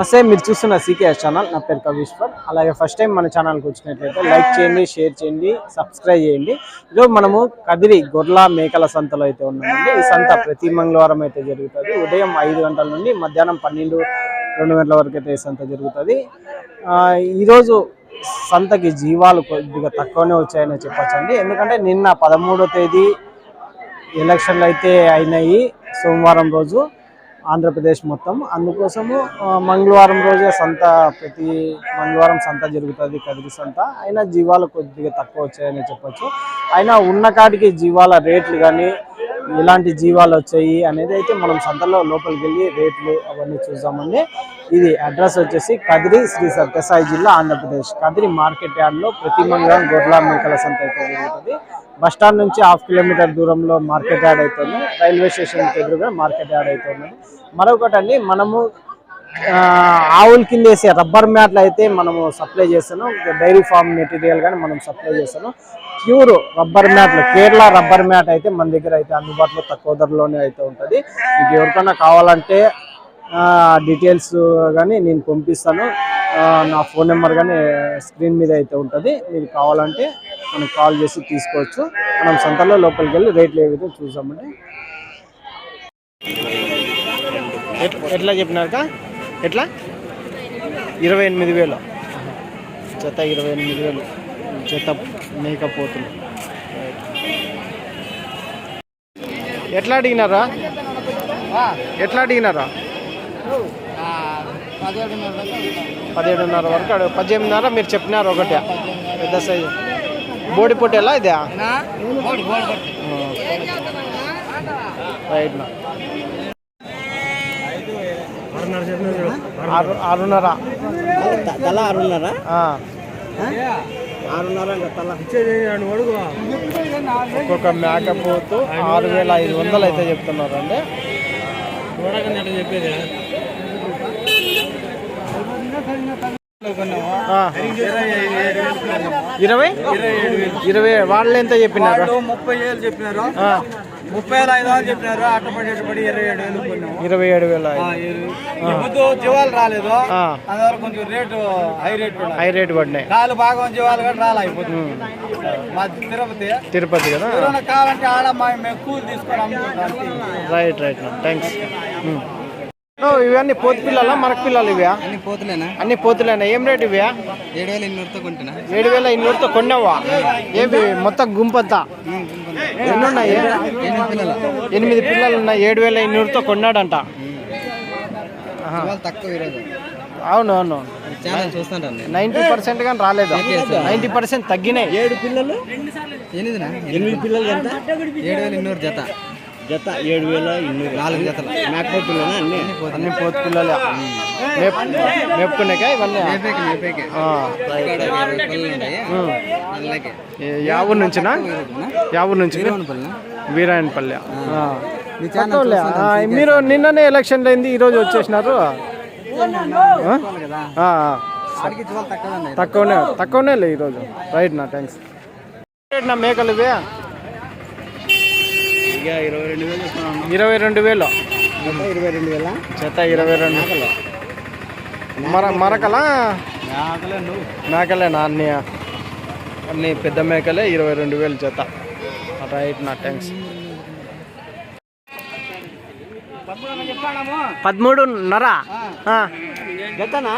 నమస్తే మీరు చూస్తున్న సీకేఎస్ ఛానల్. నా పేరు కవీశ్వర్ అలాగే ఫస్ట్ టైం మన ఛానల్కి వచ్చినట్లయితే లైక్ చేయండి షేర్ చేయండి సబ్స్క్రైబ్ చేయండి. ఈరోజు మనము కదిరి గొర్ల మేకల సంతలో అయితే ఉన్నామండి. ఈ సంత ప్రతి మంగళవారం అయితే జరుగుతుంది. ఉదయం ఐదు గంటల నుండి మధ్యాహ్నం పన్నెండు రెండు గంటల వరకు అయితే ఈ సంత జరుగుతుంది. ఈరోజు సంతకి జీవాలు కొద్దిగా తక్కువనే వచ్చాయని చెప్పచ్చండి. ఎందుకంటే నిన్న పదమూడో తేదీ ఎలక్షన్లు అయితే అయినాయి సోమవారం రోజు. ఆంధ్రప్రదేశ్ మొత్తం. అందుకోసము మంగళవారం రోజే సంత ప్రతి మంగళవారం సంత జరుగుతుంది కదిరి సంత. అయినా జీవాలు కొద్దిగా తక్కువ వచ్చాయని చెప్పొచ్చు. అయినా ఉన్న కాడికి జీవాల రేట్లు కానీ ఎలాంటి జీవాలు వచ్చాయి అనేది అయితే మనం సంతలో లోపలికి వెళ్ళి రేట్లు అవన్నీ చూద్దామండి. ఇది అడ్రస్ వచ్చేసి కదిరి శ్రీ సత్యసాయి జిల్లా ఆంధ్రప్రదేశ్. కదిరి మార్కెట్ యార్డ్లో ప్రతి మంగళవారం గొర్రెల మేకల సంత అయితే జరుగుతుంది. బస్ స్టాండ్ నుంచి హాఫ్ కిలోమీటర్ దూరంలో మార్కెట్ యాడ్ అవుతుంది. రైల్వే స్టేషన్ ఎదురుగా మార్కెట్ యాడ్ అవుతుంది. మరొకటి అండి మనము ఆవుల కింద వేసే రబ్బర్ మ్యాట్లు అయితే మనము సప్లై చేస్తాను. డైరీ ఫార్మ్ మెటీరియల్ కానీ మనం సప్లై చేస్తాను. ప్యూర్ రబ్బర్ మ్యాట్లు కేరళ రబ్బర్ మ్యాట్ అయితే మన దగ్గర అయితే అందుబాటులో తక్కువ ధరలోనే అయితే ఉంటుంది. మీకు ఎవరికైనా కావాలంటే డీటెయిల్స్ కానీ నేను పంపిస్తాను. నా ఫోన్ నెంబర్ కానీ స్క్రీన్ మీద అయితే ఉంటుంది. మీకు కావాలంటే మనం కాల్ చేసి తీసుకోవచ్చు. మనం సంతలో లోపలికి వెళ్ళి రేట్లు ఏ విధంగా చూసామండి ఎట్లా చెప్పినారు ఎట్లా? ఇరవై ఎనిమిది వేలు. జత ఇరవై ఎనిమిది వేలు. జత మేకపోతులు. ఎట్లా అడిగినారా? ఎట్లా అడిగినారా? పదిహేడున్నర వరకు పద్దెనిమిదిన్నర మీరు చెప్పినారు ఒకటే. పెద్ద సైజు. బోడి పొట్టేలా ఇదే? రైట్ నా. ఆరు ఆరున్నర. తల ఆరున్నర? ఆ. ఆరున్నర తల. ఒక్కొక్క మేకపోతు ఆరు వేల ఐదు వందలు అయితే చెప్తున్నారు అండి ఇరవై? ఇరవై? వాళ్ళు ఎంత చెప్పినారు? ముప్పై వేలు చెప్పినారు. ముప్పై వేల ఐదు వందలు చెప్పినారు. ఇట్టపడి ఇరవై ఏడు వేలు కొన్నాము. ఇరవై ఏడు వేల పొద్దు జీవాలు రాలేదు. అందువల్ల కొంచెం rate high rate high rate పడినాయి. కాలు భాగం జీవాలు కూడా రాలే అయిపోతుంది మా తిరుపతి. తిరుపతి కదా? కావాలంటే ఆడ మేము కూలి తీసుకొని అమ్ముకుంటాం. రైట్ రైట్ థ్యాంక్స్ ఇవన్నీ పోతు పిల్లలా? మరక పిల్లలు ఇవా? అన్ని పోతులేనా? అన్ని పోతులేనా? ఏం రేట్ ఇవా? ఏడు వేల ఎన్నూరుతో కొంటున్నా. ఏడు వేల ఇన్నూరుతో కొన్నావా? ఏమి మొత్తం గుంపంతా? ఎన్ని ఉన్నాయి? ఎనిమిది పిల్లలు. ఉన్నాయి. ఏడు వేల ఇన్నూరుతో కొన్నాడంట తక్కువ అవును అవును. ఛానల్ చూస్తాను నైంటీ పర్సెంట్ కానీ రాలేదు. నైంటీ పర్సెంట్ తగ్గినాయి. ఏడు పిల్లలు? ఎనిమిది పిల్లలు ఏడు వేల ఇన్నూరు జత. జత ఏడు వేల ఇన్నూరు నాలుగు జతలు. పిల్లలు అన్ని? అన్ని పోతు పిల్లలే. మేప్ మేపుకున్నాక ఇవన్నీ? మేపేకి మేపేకి. ఆ, రైట్, రైట్. ఇరవై పిల్లలు ఉన్నాయి ఉమ్. నెలకి ఏ- యా ఊరు నుంచినా? యా ఊరు నుంచి వీరాయనపల్లి. ఆ. తక్కువలే. ఆ, మీరు నిన్ననే ఎలక్షన్ అయింది ఈ రోజు వచ్చేసినారు. తక్కువనే తక్కువనే లే ఈరోజు రైట్ నా థ్యాంక్స్ రేట్ నా మేకలు ఇవే ఇరవై రెండు వేలు ఇరవై రెండు వేలు. ఇరవై రెండు వేల. జత ఇరవై రెండు. మర మరకలా? మేకలేనా అన్ని అన్ని పెద్ద మేకలే ఇరవై రెండు వేలు జత రైట్ నా థ్యాంక్స్. జతనా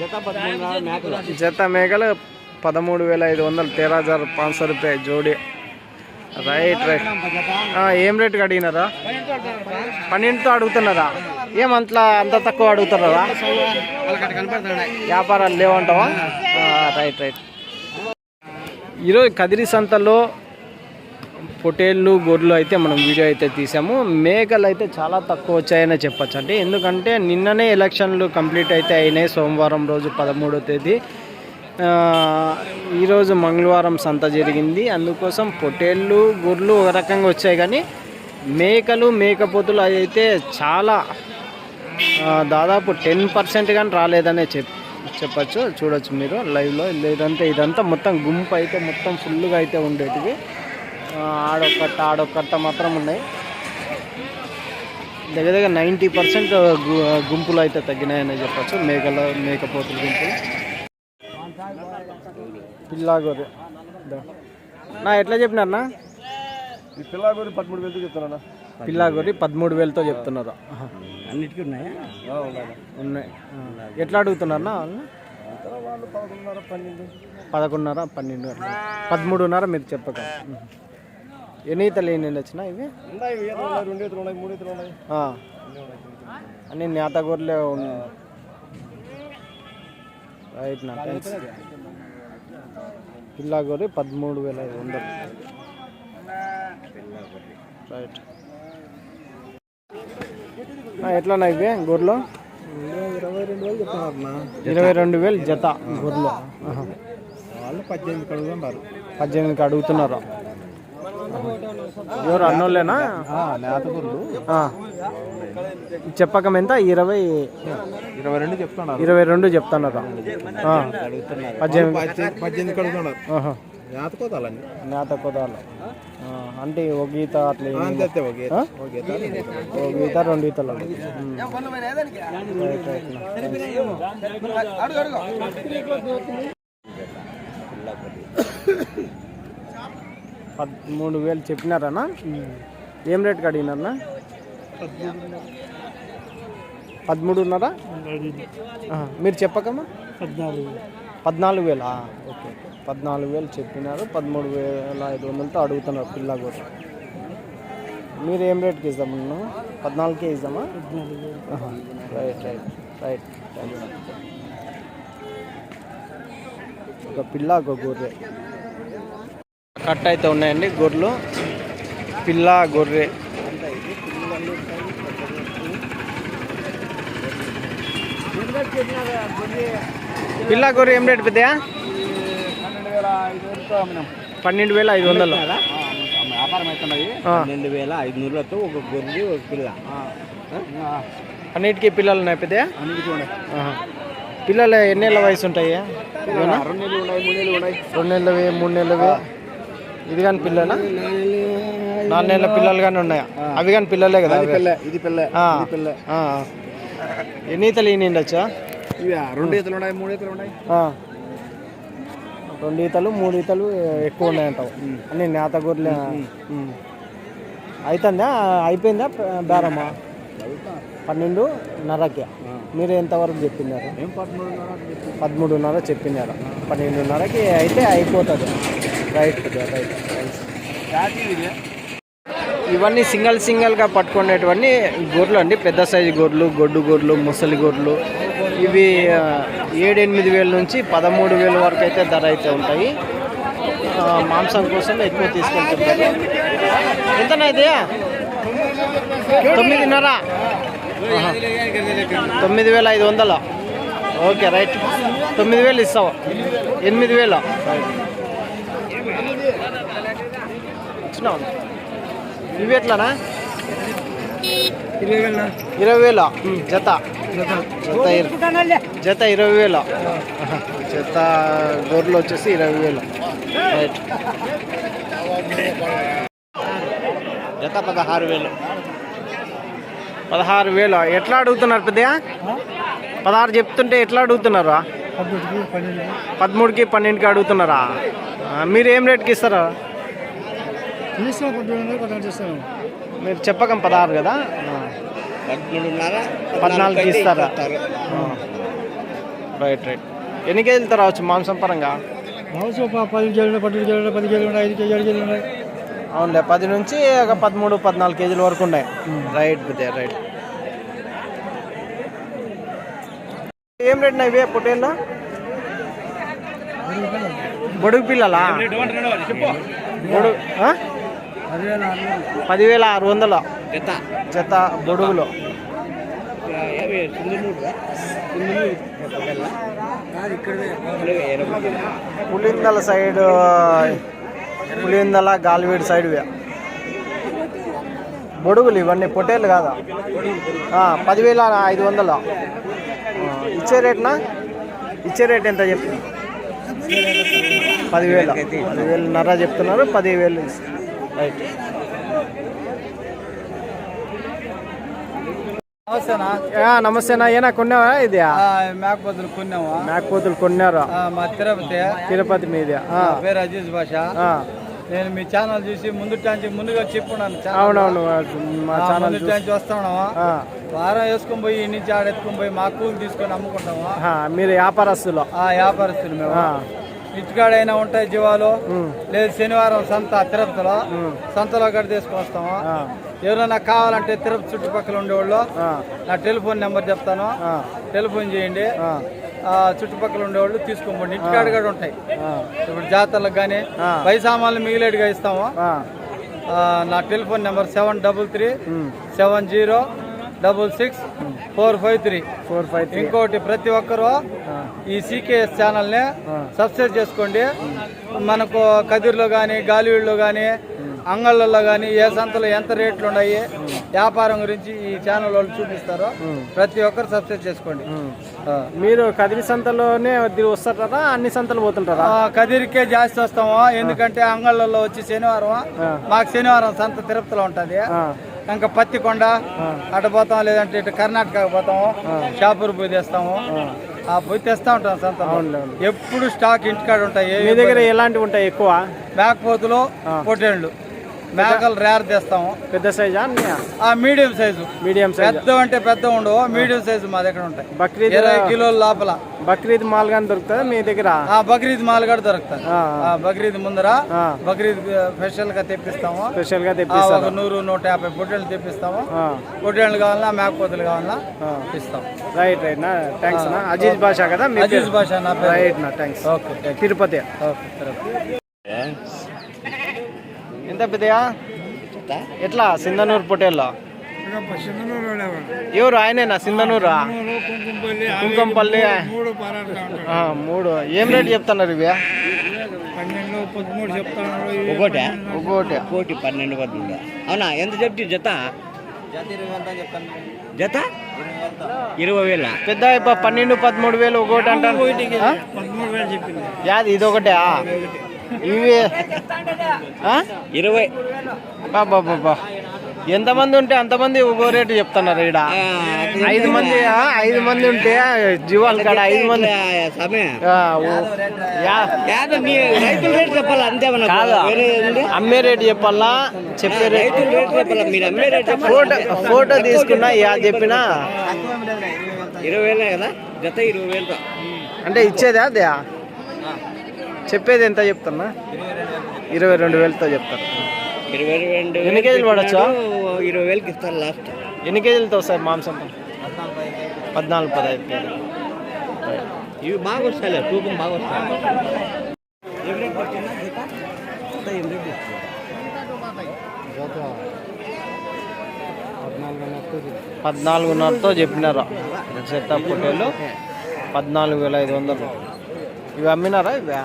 జత పదమూడు మేకలు. జత మేకలు పదమూడు వేల ఐదు వందలు. తేరా హజార్ పాంచ్ సో రూపాయ జోడి. రైట్ రైట్ ఏం రేటుకి అడిగినారా? పన్నెండుతో అడుగుతున్నారా? ఏమంతలా అంత తక్కువ అడుగుతున్నారా? వ్యాపారాలు లేవంటావా? రైట్ రైట్ ఈరోజు కదిరి సంతలో పొటేళ్ళు గొర్రెలు అయితే మనం వీడియో అయితే తీసాము. మేకలు అయితే చాలా తక్కువ వచ్చాయని చెప్పచ్చు అంటే ఎందుకంటే నిన్ననే ఎలక్షన్లు కంప్లీట్ అయితే అయినాయి. సోమవారం రోజు పదమూడో తేదీ. ఈరోజు మంగళవారం సంత జరిగింది. అందుకోసం పొటేళ్ళు గొర్రెలు ఒక రకంగా వచ్చాయి కానీ మేకలు మేకపోతులు అయితే చాలా దాదాపు టెన్ పర్సెంట్ కానీ రాలేదనే చెప్ చెప్పచ్చు. చూడొచ్చు మీరు లైవ్లో. లేదంటే ఇదంతా మొత్తం గుంపు అయితే మొత్తం ఫుల్గా అయితే ఉండేటివి. ఆడొక్కట్ట ఆడొక్కట్ట మాత్రం ఉన్నాయి. దగ్గర దగ్గర నైంటీ పర్సెంట్ గుంపులు అయితే తగ్గినాయని చెప్పచ్చు. మేకల మేకపోతుల గుంపులు. పిల్లాగోరి. నా ఎట్లా చెప్పినారన్నా? ఈ పిల్లలు పదమూడు వేలు చెప్తానా పిల్లాగోరి పదమూడు వేలతో చెప్తున్నారు. అన్నిటికీ ఉన్నాయా? ఉన్నాయి. ఎట్లా అడుగుతున్నారన్నా పదకొండున్నర పన్నెండు. పదకొండున్నర పన్నెండు అట్లా. పదమూడున్నర మీరు చెప్పక. ఎన్ని ఈతలు ఎన్ని వచ్చినా ఇవి? రెండు ఈతలు ఉన్నాయి మూడు ఈతలు ఉన్నాయి ఆ. అన్ని నేత గొర్రెలే ఉన్నాయి రైట్ నా థ్యాంక్స్ పిల్లా గొర్రె పదమూడు వేల ఐదు వందలు. రైట్. ఎట్లా ఇవి గొర్రెలు? ఇరవై రెండు వేలు జత గొర్రెలు. వాళ్ళు పద్దెనిమిది కడుగుతున్నారు. పద్దెనిమిదికి అడుగుతున్నారు ఎవరు అన్నోళ్ళేనా. చెప్పకం ఎంత ఇరవై ఇరవై రెండు చెప్తున్నారు. ఇరవై రెండు చెప్తున్నారు పద్దెనిమిది. నేత కుదాలు. ఆ, అంటే ఒక గీత అట్లా ఒక గీత. రెండు గీతలు ఉమ్. Right, right. పదమూడు వేలు చెప్పినారనా? ఏం రేట్కి అడిగినారనా పదమూడున్నారా? మీరు చెప్పకమ్మా. పద్నాలుగు వేలా? ఓకే పద్నాలుగు వేలు చెప్పినారు పదమూడు వేల ఐదు వందలతో అడుగుతున్నారు పిల్ల కూడా. మీరు ఏం రేట్కి ఇద్దామన్నా పద్నాలుగుకే ఇద్దామా? Right right right. ఒక పిల్ల ఒక గొర్రె. కట్ అయితే ఉన్నాయండి గొర్రెలు. పిల్ల గొర్రె. పిల్ల గొర్రె ఏం రేట్ పెద్దయా పన్నెండు వేల ఐదు వందలు. వ్యాపారం. పన్నెండు వేల ఐదు నూరులతో ఒక గొర్రె ఒక పిల్ల అన్నిటికీ పిల్లలు ఉన్నాయి పెద్దయా. పిల్లలు ఎన్నేళ్ళ వయసు ఉంటాయి? రెండు నెలలు ఉన్నాయి మూడు నెలలు ఉన్నాయి. రెండు నెలలవి మూడు నెలలవి ఇది కానీ పిల్లనా నాలుగు నెలల పిల్లలు కానీ ఉన్నాయా అవి కానీ పిల్లలే కదా ఇది? పిల్ల ఇది పిల్ల. ఎన్ని ఈతలు ఈయన ఉండొచ్చా రెండు ఈతలు ఉన్నాయి మూడు ఈతలు ఉన్నాయి. రెండు ఈతలు మూడు ఈతలు ఎక్కువ ఉన్నాయంటావు. అన్ని నేత గొర్రెలే. అవుతుందా అయిపోయిందా బేరమ్మా పన్నెండు నరకి. మీరు ఎంతవరకు చెప్పినారు. పదమూడున్నర చెప్పినారు. పన్నెండున్నరకి అయితే అయిపోతుంది. రైట్ రైట్ ఇవన్నీ సింగల్ సింగల్గా పట్టుకునేటువన్నీ గొర్రెలు అండి. పెద్ద సైజు గొర్రెలు గొడ్డు గొర్రెలు ముసలి గొర్రెలు. ఇవి ఏడెనిమిది ఏడు ఎనిమిది వేల నుంచి పదమూడు వేల వరకు అయితే ధర అయితే ఉంటాయి. మాంసం కోసం ఎక్కువ తీసుకెళ్తుంటారు. ఎంతనైతే తొమ్మిదిన్నర? తొమ్మిది వేల ఐదు వందలు. Okay right. తొమ్మిది వేలు ఇస్తావు. ఎనిమిది వేలు. ఇచ్చినావు? ఇవి ఎట్లానా? ఇరవై వేల జత. జత. ఇర- జత ఇరవై వేలు. జత గొర్రెలు వచ్చేసి ఇరవై వేలు. రైట్. జత పదహారు వేలు. పదహారు వేలు? ఎట్లా అడుగుతున్నారు పెద్దయా పదహారు చెప్తుంటే ఎట్లా అడుగుతున్నారు? పదమూడుకి పన్నెండుకి. అడుగుతున్నారా? మీరు ఏం రేట్కి ఇస్తారా? మీరు చెప్పకం పదహారు కదా ఇస్తారా ఆ. రైట్ రైట్ ఎన్ని కేజీలు రావచ్చు మాంసం పరంగా పది కేజీలు పన్నెండు కేజీలు పది కేజీలు ఉన్నాయి ఐదు కేజీలు ఏడు కేజీలు ఉన్నాయి అవునులే పది నుంచి ఒక పదమూడు పద్నాలుగు కేజీల వరకు ఉన్నాయి రైట్ బిడ్డ రైట్ ఏం రేట్ ఇవే పొట్టేళ్ళు బొడుగు పిల్లలా బొడుగు ఆ? పదివేల ఆరు వందలు జత. బొడుగులు పులిందల సైడ్ పులిందల గాలివీడు సైడ్. బొడుగులు ఇవన్నీ పొట్టేళ్ళు కాదా? పదివేల ఐదు వందలు. ఇచ్చే రేట్నా? ఇచ్చే రేట్ ఎంత చెప్పు పదివేలు. పదివేలు నర చెప్తున్నారు పదివేలు. రైట్ నమస్తేనా. ఏనా కొన్నావా ఇది మేకపోతులు కొన్నాము మేకపోతులు కొన్నారు? మా తిరుపతి. తిరుపతి మీది. పేరు అజీజ్ భాష. నేను మీ ఛానల్ చూసి ముందు నుంచి ముందుగా చెప్పున్నాను. అవునవును మా ఛానల్ ముందు నుంచి వస్తున్నాము వారం వేసుకొని పోయి నుంచి ఆడ ఎత్తుకొని పోయి మా కూలి తీసుకొని అమ్ముకుంటాము మీరు వ్యాపారస్తులు. ఆ వ్యాపారస్తులు మేము. ఇంటికాడైనా ఉంటాయి జీవాలు. లేదు శనివారం సంత తిరుపతిలో. సంతలో గడి ఆ, ఎవరైనా కావాలంటే తిరుపతి చుట్టుపక్కల ఉండేవాళ్ళు నా టెలిఫోన్ నెంబర్ చెప్తాను. టెలిఫోన్ చేయండి. చుట్టుపక్కల ఉండేవాళ్ళు తీసుకోండి. ఇంటికాడ కూడా ఉంటాయి. ఇప్పుడు జాతరలకు కానీ. పై సామాన్లు మిగిలేడుగా ఇస్తాము. నా telephone number seven double three seven zero double six four five three. Four five three. ఇంకోటి ప్రతి ఒక్కరూ ఈ సీకేఎస్ ఛానల్ని. సబ్స్క్రైబ్ చేసుకోండి. మనకు కదిర్లో కానీ గాలివీడులో కానీ అంగళ్ళల్లో కానీ ఏ సంతలో ఎంత రేట్లు ఉన్నాయి వ్యాపారం గురించి ఈ ఛానల్ వాళ్ళు చూపిస్తారు ప్రతి ఒక్కరు సబ్స్క్రైబ్ చేసుకోండి. మీరు కదిరి సంతలోనే వస్తారా అన్ని సంతలు పోతుంటారా? కదిరికే జాస్తి వస్తాము. ఎందుకంటే అంగళ్ళల్లో వచ్చి శనివారం. మాకు శనివారం సంత తిరుపతిలో ఉంటది. ఇంకా పత్తికొండ అటు పోతాం లేదంటే ఇటు కర్ణాటక పోతాము షాపూర్ పోయి తెస్తాము. ఆ. పోయి తెస్తా ఉంటాం సంత. ఎప్పుడు స్టాక్ ఇంటికాడ ఉంటాయి మీ దగ్గర ఎలాంటివి ఉంటాయి ఎక్కువ? మేకపోతులు పొట్టేళ్ళు. మేకలు రేర్ తెస్తాము. పెద్ద సైజా? Medium size. Medium size? పెద్ద అంటే పెద్ద ఉండవు మీడియం సైజు మా దగ్గర ఉంటాయి. బక్రీద్ ఇరవై కిలోల లోపల. బక్రీద్ మాల్ కానీ దొరుకుతుందా మీ దగ్గర? ఆ బక్రీద్ మాల్ కూడా దొరుకుతుంది. బక్రీద్ ముందర బక్రీద్ స్పెషల్గా తెప్పిస్తాము. స్పెషల్గా ఒక నూరు నూట యాభై పొట్టేళ్ళు తెప్పిస్తాము. పొట్టేళ్ళు కావాలన్నా మేకపోతులు కావాలన్నా. ఇస్తాం. రైట్ రైట్ నా థ్యాంక్స్ నా. అజీజ్ భాషా కదా అజీజ్ భాష నా రైట్ నా థ్యాంక్స్ ఓకే తిరుపతి. ఓకే పెద్దయా? ఎట్లా? సింధనూరు పొటేల్లో ఎవరు? ఆయనేనా? సింధనూరు? కుంకంపల్లి ఆ, మూడు. ఏం రేట్ చెప్తున్నారు ఇవి? ఒకటే ఒక్కోటి? కోటి పన్నెండు పన్నెండు అవునా? ఎంత చెప్తే జత? జత ఇరవై వేల. పెద్ద పన్నెండు పదమూడు వేలు ఒకటి అంటారు. ఆ? యాది ఇది ఒకటే ఇవి? ఇరవై. బాబా బాబా ఎంతమంది ఉంటే అంతమంది ఒక్కో రేటు చెప్తున్నారు ఈడ. ఐదు మంది ఐదు మంది ఉంటే జీవాలు కాడ ఐదు మంది. కాదు? అమ్మే రేటు చెప్పాలా? చెప్పే రేటు. రైతుల రేటు చెప్పాలి? మీరు అమ్మే రేటు చెప్పాలి? ఫోటో ఫోటో తీసుకున్నా యా చెప్పినా. ఇరవై వేలే కదా? జత ఇరవై వేలతో. అంటే ఇచ్చేదా అదే? చెప్పేది ఎంత చెప్తున్నా? ఇరవై రెండు వేలతో చెప్తారు. ఇరవై రెండు ఎన్ని కేజీలు పడొచ్చా? ఇరవై వేలకి ఇస్తారు లాస్ట్ ఎన్ని కేజీలతో వస్తాయి మాంసం? పద్నాలుగు పదహైదు కేజీలు. ఇవి బాగా వస్తాయి తూకం బాగా వస్తాయి? పద్నాలుగున్నరతో చెప్పినారు? చెత్త పొట్టేలు పద్నాలుగు వేల ఐదు వందలు. ఇవి అమ్మినారా ఇవి?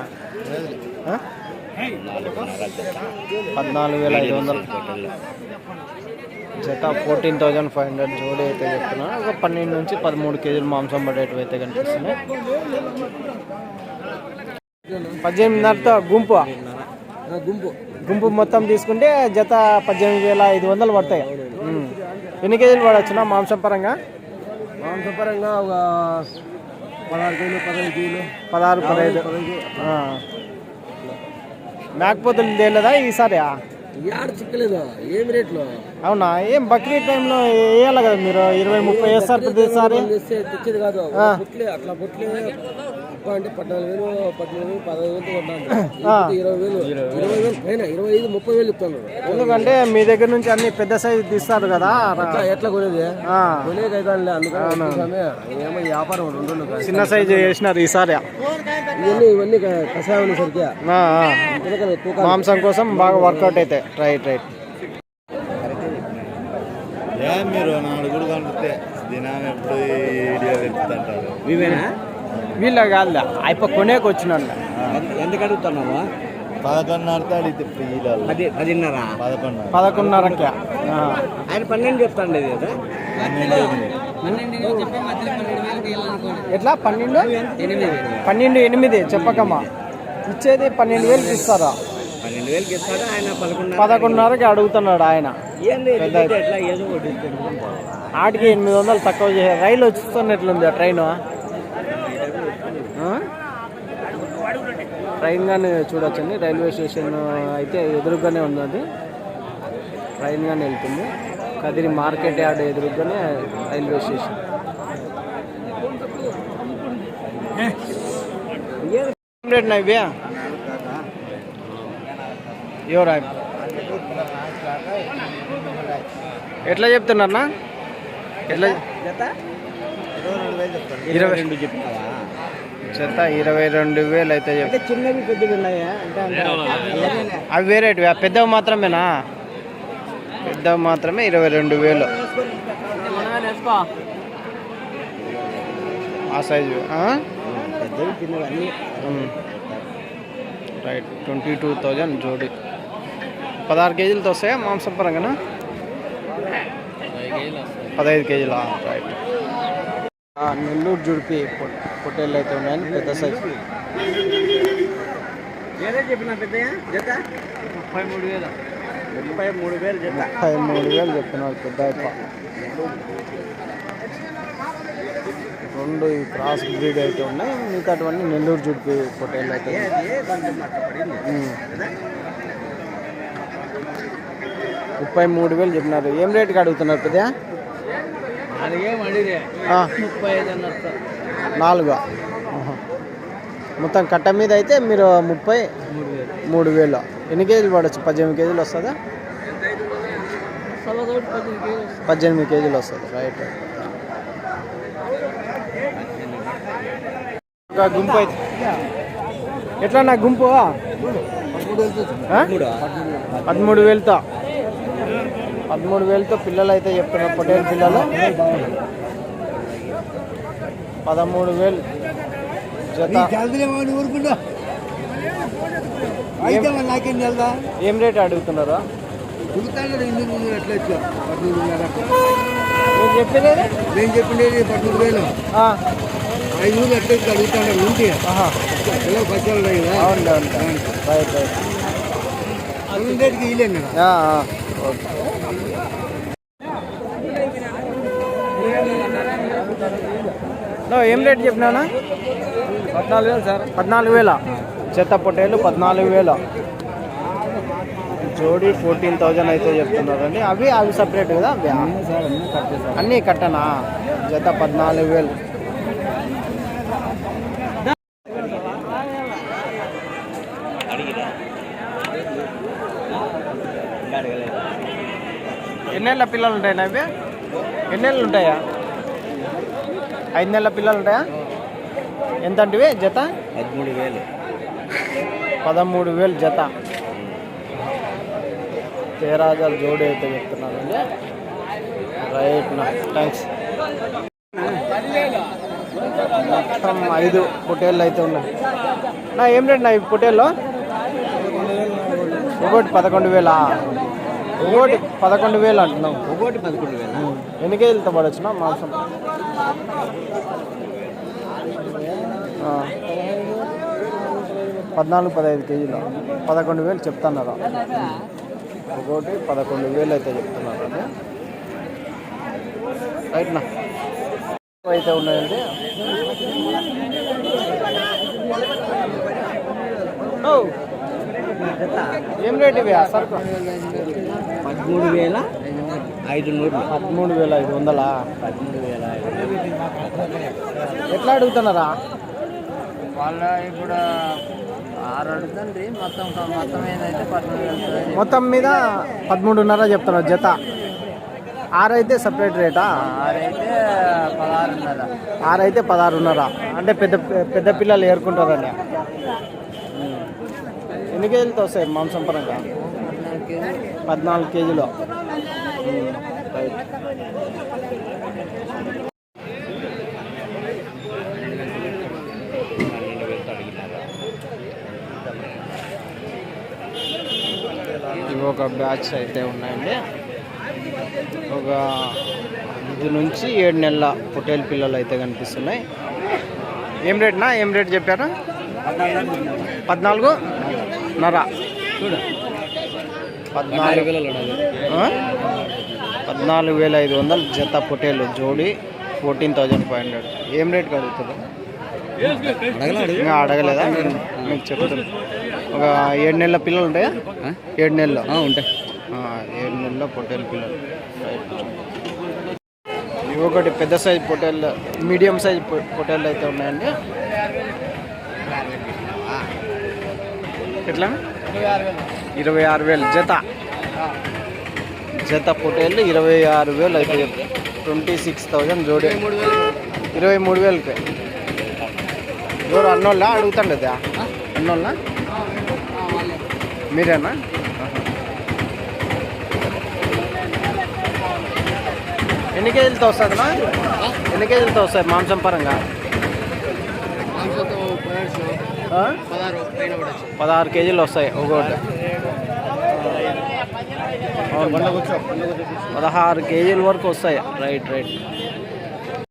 పద్నాలుగు వేల ఐదు వందలు. జత ఫోర్టీన్ థౌజండ్ ఫైవ్ హండ్రెడ్ జోడి అయితే చెప్తున్నా. ఒక పన్నెండు నుంచి పదమూడు కేజీలు మాంసం పడేటివి అయితే కనిపిస్తున్నాయి. పద్దెనిమిదిన్నరతో గుంపు. గుంపు. గుంపు మొత్తం తీసుకుంటే జత పద్దెనిమిది వేల ఐదు వందలు పడతాయి. ఎన్ని కేజీలు పడవచ్చునా మాంసం పరంగా? మాంసపరంగా ఒక పదహారు పదహైదు. మేకపోతులు తేలేదా ఈసారి? చిక్కలేదు? ఏం రేట్లు? అవునా? ఏం బక్రీద్ టైంలో వేయాలి కదా మీరు? ఇరవై ముప్పై వేస్తారు ప్రతిసారి. తెచ్చేది కాదు. అట్లా అప్ప అంటే పద్నాలుగు వేలు పద్నాలుగు వేలు పదహైదు వేలు కొన్నాను. ఇరవై వేలు ఇరవై వేలు. పైన ఇరవై ఐదు ముప్పై వేలు చెప్తాను. ఎందుకంటే మీ దగ్గర నుంచి అన్ని పెద్ద సైజు తీస్తారు కదా ఎట్లా ఎట్లా కొనేది. కొనేది అయితే అందుకని ఏమో వ్యాపారం రెండు. చిన్న సైజు వేసినారు ఈసారి. ఇవన్నీ ఇవన్నీ కషాయం తూకాలు. మాంసం కోసం బాగా వర్కౌట్ అయితే. రైట్ రైట్ ఏ మీరు నాలుగు కూడా కనిపిస్తే దినం ఎప్పుడు వీడియో పెడుతుంటారు ఇవేనా వీళ్ళ కాదులే. అయిపో కొనేకి వచ్చినాడు ఎంత- ఎందుకు అడుగుతున్నావా? పదకొండున్నర పదకొండున్నరకి. ఆ. ఆయన పన్నెండు చెప్తాండి కదా పన్నెండు ఎనిమిది. ఎట్లా? పన్నెండు? పన్నెండు ఎనిమిది చెప్పకమ్మా. ఇచ్చేది పన్నెండు వేలకి ఇస్తారా? పన్నెండు వేలకి ఇస్తాడు? ఆయన పదకొండు పదకొండున్నరకి అడుగుతున్నాడు ఆయన. ఆటికి ఎనిమిది వందలు తక్కువ చేశారు రైలు వచ్చిస్తున్నట్లుంది ఆ ట్రైన్? ట్రైన్ కానీ చూడొచ్చండి. రైల్వే స్టేషన్ అయితే ఎదురుగానే ఉన్నది. ట్రైన్ కానీ వెళ్తుంది. కదిరి మార్కెట్ యార్డ్ ఎదురుగానే రైల్వే స్టేషన్. రేట్ ఎవరా ఎట్లా చెప్తున్నారన్నా ఎట్లా? ఇరవై రెండు చెప్పినావా చెత్త ఇరవై రెండు వేలు అయితే అవి వేరేటివి ఆ పెద్దవి మాత్రమేనా? పెద్దవి మాత్రమే ఇరవై రెండు వేలు. ఆ size right twenty two thousand జోడి. పదహారు కేజీలతో వస్తాయా మాంసం పరంగానా పదహైదు కేజీలా? నెల్లూరు జుడిపి పొట్టేళ్ళు అయితే ఉన్నాయని పెద్ద సైజు. చెప్పిన పెద్దయ్య? జత? ముప్పై మూడు వేలు. ముప్పై మూడు వేలు జత ముప్పై మూడు వేలు చెప్తున్నారు పెద్ద రెండు ఈ క్రాస్ బ్రీడ్ అయితే ఉన్నాయి మిగతావన్నీ నెల్లూరు జుడిపి పొట్టేళ్ళు అయితే ముప్పై మూడు వేలు చెప్పినారు. ఏం రేటుకి అడుగుతున్నారు పెద్ద నాలుగేం. మొత్తం కట్ట మీద అయితే మీరు ముప్పై మూడు వేలు. ఎన్ని కేజీలు పడవచ్చు పద్దెనిమిది కేజీలు వస్తుందా? పద్దెనిమిది కేజీలు వస్తుంది. రైట్. ఒక గుంపు అయితే. ఎట్లా నా గుంపు? పదమూడు వేలతో. పదమూడు వేలతో పిల్లలు అయితే చెప్తున్నారు పొటేల్ పిల్లలు. పదమూడు వేలు. జత. ఏం రేట్ అడుగుతున్నారు? మీరు చెప్పేది నేను పద్మూడు వేలు. ఐదు వేలు అడుగుతాడు ఉంటే. పిల్లలు పచ్చాలు రైట్ రైట్. ఇల్లేను ఆ, ఆ, ఓకే. ఏం రేట్ చెప్పినానా పద్నాలుగు వేలు సార్. పద్నాలుగు వేల? చెత్త పొట్టేలు పద్నాలుగు వేల. జోడీ ఫోర్టీన్ థౌజండ్ అయితే చెప్తున్నారండి. అవి అవి సపరేట్ కదా? అవి? అన్నీ కట్టనా? జత పద్నాలుగు వేలు. ఎన్నేళ్ళ పిల్లలు ఉంటాయి అవి ఎన్నేళ్ళు ఉంటాయా ఐదు నెలల పిల్లలు ఉంటాయా? ఎంత అంటే జత? పదమూడు వేలు. పదమూడు వేలు జత. తేరాజాలు జోడి అయితే చెప్తున్నారండి. రైట్ నా థ్యాంక్స్ మొత్తం ఐదు పొటేళ్ళు అయితే ఉన్నాయి. నా ఏం రేట్ నా ఈ పొటేల్లో ఒకటి పదకొండు వేలా? ఒకటి పదకొండు వేలు అంటున్నావు ఒకటి పదకొండు వేలు? ఎన్ని కేజీలతో పడొచ్చునా మాంసం. పద్నాలుగు పదహైదు కేజీలు. పదకొండు వేలు చెప్తున్నారు. ఒకటి పదకొండు వేలు అయితే చెప్తున్నారు అండి. రైట్ నా అయితే ఉన్నాయండి. ఏం రేట్ ఇవి సరుకు? పదమూడు వేల ఐదు నూరు పదమూడు వేల ఐదు వందలా? పదమూడు వేల ఐదు ఎట్లా అడుగుతున్నారా? వాళ్ళ ఇప్పుడు ఆరు అడుగుతుంది మొత్తం మొత్తం ఏదైతే వేలు మొత్తం మీద పదమూడున్నర చెప్తున్నారు జత. ఆరు అయితే సపరేట్ రేటా ఆరు అయితే పదహారున్నర. ఆరు అయితే పదహారున్నర. అంటే పెద్ద పెద్ద పిల్లలు ఏరుకుంటారండి. ఎన్ని కేజీలతో వస్తాయి మాంసం పరంగా? పద్నాలుగు కేజీలు. ఇవి ఒక బ్యాచ్ అయితే ఉన్నాయండి. ఒక ఐదు నుంచి ఏడు నెలల పొటేల్ పిల్లలు అయితే కనిపిస్తున్నాయి. ఏం రేట్నా? ఏం రేట్ చెప్పారు? పద్నాలుగు? నర. చూడు. పద్నాలుగు? పద్నాలుగు వేల ఐదు వందలు జత పొటేలు జోడి ఫోర్టీన్ థౌజండ్ ఫైవ్ హండ్రెడ్. ఏం రేట్ అడుగుతుంది ఇంకా అడగలేదా? మీకు చెప్తాను ఒక ఏడు నెలల పిల్లలు ఉంటాయా? ఏడు నెలలు. ఉంటాయి. ఏడు నెలల పొట్టేలు పిల్లలు. ఒకటి పెద్ద సైజ్ పొట్టేళ్ళు మీడియం సైజ్ పొ- పొట్టేళ్ళు అయితే ఉన్నాయండి. ఎట్లా? ఇరవై ఆరు వేలు. జత? జత పొట్టేళ్ళు ఇరవై ఆరు వేలు అయితే ట్వంటీ సిక్స్ థౌజండ్ జోడి. ఇరవై మూడు వేలకి. ఎవరు అన్నోళ్ళ? అడుగుతాండి అదే అన్నోళ్ళ? మీరేనా. ఎన్ని కేజీలతో వస్తుందన్నా? ఎన్ని కేజీలతో వస్తాయి మాంసం పరంగా ఆ? పదహారు కేజీలు వస్తాయి అవును. పదహారు కేజీల వరకు వస్తాయి. Right right.